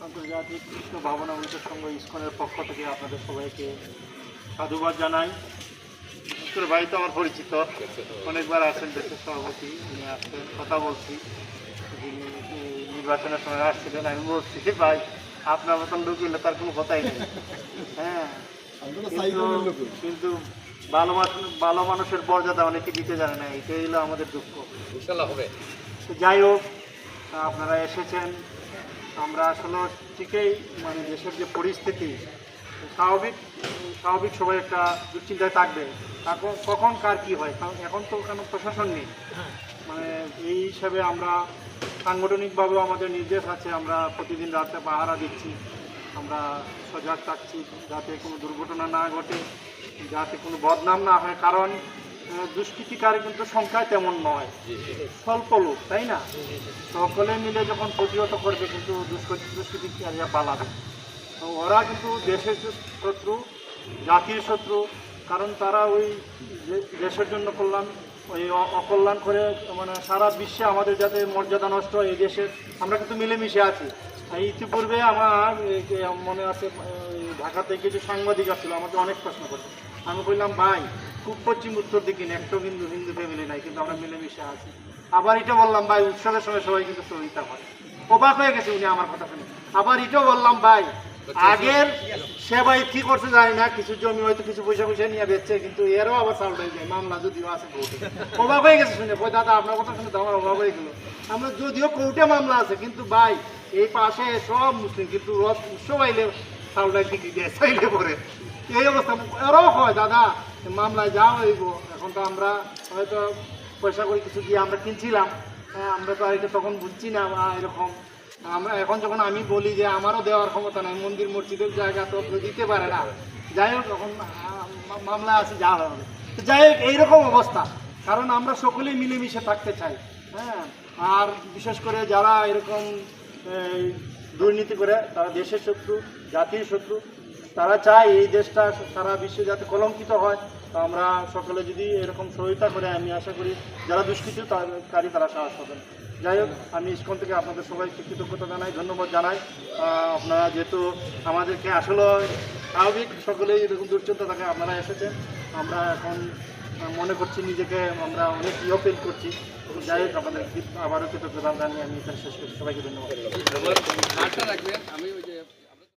আন্তর্জাতিক কৃষ্ণ ভাবনা মঞ্চের সঙ্গে ইস্কনের পক্ষ থেকে আপনাদের সবাইকে সাধুবাদ জানাই। বিশেষ করে ভাই তো আমার পরিচিত অনেকবার আসেন দেশের সভাপতি উনি আসছেন কথা বলছি। যিনি নির্বাচনের সময় আসছিলেন আমি বলছি ভাই আপনার মতন লোক তার কোনো কথাই নেই। হ্যাঁ কিন্তু ভালো মানুষ- ভালো মানুষের মর্যাদা অনেকে দিতে জানে না এটাই হলো আমাদের দুঃখ। হবে। তো যাই হোক আপনারা এসেছেন আমরা আসলে ঠিকই মানে দেশের যে পরিস্থিতি স্বাভাবিক স্বাভাবিক সবাই একটা দুশ্চিন্তায় থাকবে। কখন কার কি হয়? কারণ এখন তো কোনো প্রশাসন নেই। মানে এই হিসাবে আমরা সাংগঠনিকভাবেও আমাদের নির্দেশ আছে আমরা প্রতিদিন রাতে পাহারা দিচ্ছি আমরা সজাগ থাকছি যাতে কোনো দুর্ঘটনা না ঘটে যাতে কোনো বদনাম না হয়। কারণ দুষ্কৃতিকারী কিন্তু সংখ্যায় তেমন নয়। স্বল্প লোক তাই না? সকলে মিলে যখন প্রতিহত করবে কিন্তু দুষ্কৃতি দুষ্কৃতিকারীরা পালাবে। তো ওরা কিন্তু দেশের শত্রু জাতির শত্রু কারণ তারা ওই দেশের জন্য কল্যাণ ওই অকল্যাণ করে মানে সারা বিশ্বে আমাদের যাতে মর্যাদা নষ্ট হয় এই দেশের আমরা কিন্তু মিলেমিশে আছি। ইতিপূর্বে আমার মনে আছে ঢাকাতে কিছু সাংবাদিক আসছিল আমাকে অনেক প্রশ্ন করছে। আমি বললাম, ভাই, খুব পশ্চিম উত্তর দিকে একটা হিন্দু হিন্দু ফ্যামিলি নাই, কিন্তু আমরা মিলেমিশে আছি। আবার এটা বললাম, ভাই, উৎসবের সময় সবাই কিন্তু সহিতা করে অবাক হয়ে গেছে উনি আমার কথা শুনে। আবার এটাও বললাম, ভাই, আগের সেবাই কি করছে জানি না, কিছু জমি হয়তো কিছু পয়সা পয়সা নিয়ে বেচছে, কিন্তু এরও আবার হয়ে যায়, মামলা যদিও আছে অবাক হয়ে গেছে শুনে। কই, দাদা, আপনার কথা শুনে তো আমার অবাক হয়ে গেল। আমরা যদিও কোর্টে মামলা আছে, কিন্তু ভাই, এই পাশে সব মুসলিম, কিন্তু রথ উৎসব আইলে চাউলটা বিক্রি দিয়ে চাইলে পরে। এই অবস্থা এরও হয় দাদা মামলায় যাও হইব। এখন তো আমরা হয়তো পয়সা করে কিছু দিয়ে আমরা কিনছিলাম। হ্যাঁ, আমরা তো এটা তখন বুঝছি না এরকম। আমরা এখন যখন আমি বলি যে আমারও দেওয়ার ক্ষমতা নাই মন্দির মসজিদের জায়গা তো কেউ দিতে পারে না। যাই হোক তখন মামলা আছে যা হবে। যাই হোক এইরকম অবস্থা। কারণ আমরা সকলেই মিলেমিশে থাকতে চাই। হ্যাঁ আর বিশেষ করে যারা এরকম দুর্নীতি করে তারা দেশের শত্রু, জাতির শত্রু। তারা চায় এই দেশটা, সারা বিশ্বে যাতে কলঙ্কিত হয়। তো আমরা সকলে যদি এরকম সহায়তা করে, আমি আশা করি যারা দুষ্কৃতিকারী তারা সাহস পাবেন। যাই হোক, আমি ইস্কন থেকে আপনাদের সবাইকে কৃতজ্ঞতা জানাই, ধন্যবাদ জানাই। আপনারা যেহেতু আমাদেরকে আসলে স্বাভাবিক সকলেই এরকম দুশ্চিন্তা থাকে, আপনারা এসেছেন। আমরা এখন মনে করছি, নিজেকে আমরা অনেক ইয়ে ফিল করছি। যাই হোক আমাদের আবারও কৃতজ্ঞতা জানিয়ে আমি এখানে শেষ করছি। সবাইকে ধন্যবাদ। আমি ওই যে